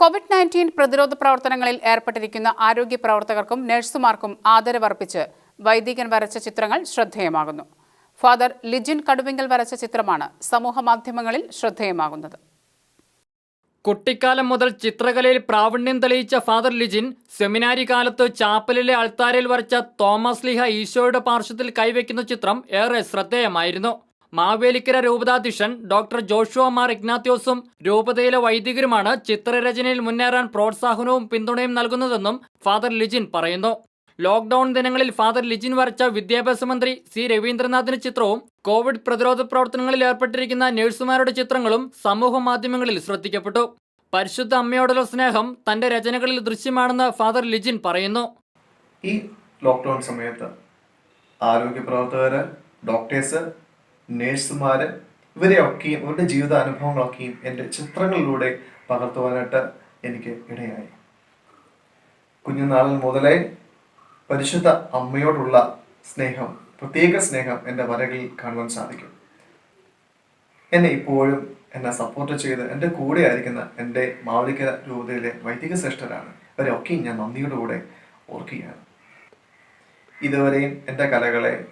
Covid nineteen പ്രതിരോധ പ്രവർത്തനങ്ങളിൽ ഏർപ്പെട്ടിരിക്കുന്ന ആരോഗ്യ പ്രവർത്തകർക്കും നഴ്സുമാർക്കും ആദരവർപ്പിച്ച് വൈദികൻ വരച്ച ചിത്രങ്ങൾ ശ്രദ്ധേയമാകുന്നു. ഫാദർ ലിജിൻ കടുവിങ്കൽ വരച്ച ചിത്രമാണ് സമൂഹ മാധ്യമങ്ങളിൽ ശ്രദ്ധേയമാകുന്നത്. കുട്ടിക്കാലം മുതൽ ചിത്രകലയിൽ പ്രാവീണ്യം തെളിയിച്ച ഫാദർ ലിജിൻ സെമിനാരി കാലത്ത് ചാപ്പലിലെ അൾത്താരയിൽ വരച്ച തോമസ് ലിഹ ഈശോയുടെ പാർശ്വത്തിൽ കൈവയ്ക്കുന്ന ചിത്രം ഏറെ ശ്രദ്ധേയമായിരുന്നു. മാവേലിക്കര രൂപതാധ്യക്ഷൻ ഡോക്ടർ ജോഷുവ മാർ ഇഗ്നാത്യോസും രൂപതയിലെ വൈദികരുമാണ് ചിത്രരചനയിൽ മുന്നേറാൻ പ്രോത്സാഹനവും പിന്തുണയും നൽകുന്നതെന്നും ഫാദർ ലിജിൻ പറയുന്നു. ലോക്ഡൌൺ ദിനങ്ങളിൽ ഫാദർ ലിജിൻ വരച്ച വിദ്യാഭ്യാസ മന്ത്രി സി രവീന്ദ്രനാഥിന്റെ ചിത്രവും കോവിഡ് പ്രതിരോധ പ്രവർത്തനങ്ങളിൽ ഏർപ്പെട്ടിരിക്കുന്ന നഴ്സുമാരുടെ ചിത്രങ്ങളും സമൂഹ മാധ്യമങ്ങളിൽ ശ്രദ്ധിക്കപ്പെട്ടു. പരിശുദ്ധ അമ്മയോടുള്ള സ്നേഹം തന്റെ രചനകളിൽ ദൃശ്യമാണെന്ന് ഫാദർ ലിജിൻ പറയുന്നു. ഈ ലോക്ക്ഡൌൺ സമയത്ത് ആരോഗ്യ പ്രവർത്തകര് ഡോക്ടേഴ്സ് നേഴ്സുമാര് ഇവരെയൊക്കെയും ഇവരുടെ ജീവിതാനുഭവങ്ങളൊക്കെയും എന്റെ ചിത്രങ്ങളിലൂടെ പകർത്തുവാനായിട്ട് എനിക്ക് ഇടയായി. കുഞ്ഞുനാളിൽ മുതലേ പരിശുദ്ധ അമ്മയോടുള്ള സ്നേഹം പ്രത്യേക സ്നേഹം എന്റെ വരകളിൽ കാണുവാൻ സാധിക്കും. എന്നെ ഇപ്പോഴും എന്നെ സപ്പോർട്ട് ചെയ്ത് എന്റെ കൂടെ ആയിരിക്കുന്ന എന്റെ മാവളിക്കര രൂപതയിലെ വൈദിക ശ്രേഷ്ഠരാണ് ഇവരെയൊക്കെയും ഞാൻ നന്ദിയോടുകൂടെ ഓർക്കുകയാണ്. ഇതുവരെയും എന്റെ കലകളെ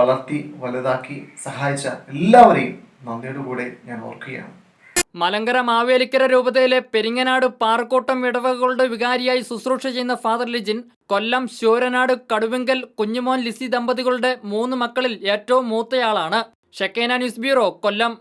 വളർത്തി വലുതാക്കി സഹായിച്ച എല്ലാവരെയും നന്ദിയോടുകൂടെ ഞാൻ ഓർക്കുകയാണ്. മലങ്കര മാവേലിക്കര രൂപതയിലെ പെരിങ്ങനാട് പാറക്കോട്ടം ഇടവകകളുടെ വികാരിയായി ശുശ്രൂഷ ചെയ്യുന്ന ഫാദർ ലിജിൻ കൊല്ലം ശൂരനാട് കടുവിങ്കൽ കുഞ്ഞുമോൻ ലിസി ദമ്പതികളുടെ മൂന്ന് മക്കളിൽ ഏറ്റവും മൂത്തയാളാണ്. ഷെക്കേന ന്യൂസ് ബ്യൂറോ കൊല്ലം.